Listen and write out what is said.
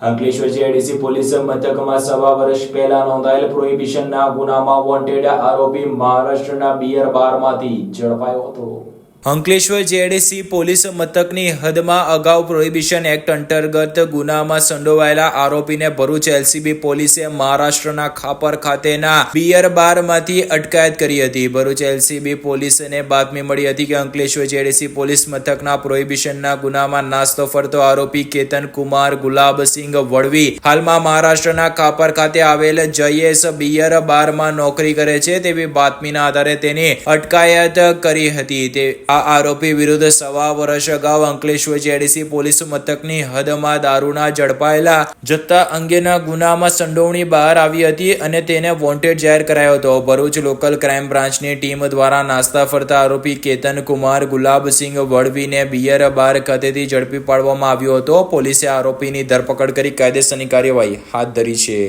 Ankleshwar JDC police મથકમાં સવા વર્ષ પહેલા નોંધાયેલ પ્રોહિબિશનના ગુનામાં વોન્ટેડ આરોપી મહારાષ્ટ્રના બિયર બારમાંથી ઝડપાયો હતો. અંકલેશ્વર જેડીસી પોલીસ મથકની હદમાં અગાઉ પ્રોહિબિશન એક્ટ અંતર્ગત ગુનામાં સંડોવાયેલા આરોપીને ભરૂચ એલસીબી પોલીસે મહારાષ્ટ્રના ખાપર ખાતેના બિયર બારમાંથી અટકાયત કરી હતી. ભરૂચ એલસીબી પોલીસને બાતમી મળી હતી કે અંકલેશ્વર જેડીસી પોલીસ મથકના પ્રોહિબિશનના ગુનામાં નાસ્તો ફરતો આરોપી કેતન કુમાર ગુલાબસિંહ વડવી હાલમાં મહારાષ્ટ્રના ખાપર ખાતે આવેલ જયેશ બિયર બારમાં નોકરી કરે છે તેવી બાતમીના આધારે તેની અટકાયત કરી હતી. તે આ આરોપી વિરુદ્ધ સવા વર્ષ અગાઉ અંકલેશ્વર જેડીસી પોલીસ મથકની હદમાં દારૂના ઝડપાયેલા જથ્થા અંગેના ગુનામાં સંડોવણી બહાર આવી હતી અને તેને વોન્ટેડ જાહેર કરાયો હતો. ભરૂચ લોકલ ક્રાઇમ બ્રાન્ચની ટીમ દ્વારા નાસ્તા ફરતા આરોપી કેતન કુમાર ગુલાબસિંહ વળવીને બિયર બાર ખાતેથી ઝડપી પાડવામાં આવ્યો હતો. પોલીસે આરોપીની ધરપકડ કરી કાયદેસરની કાર્યવાહી હાથ ધરી છે.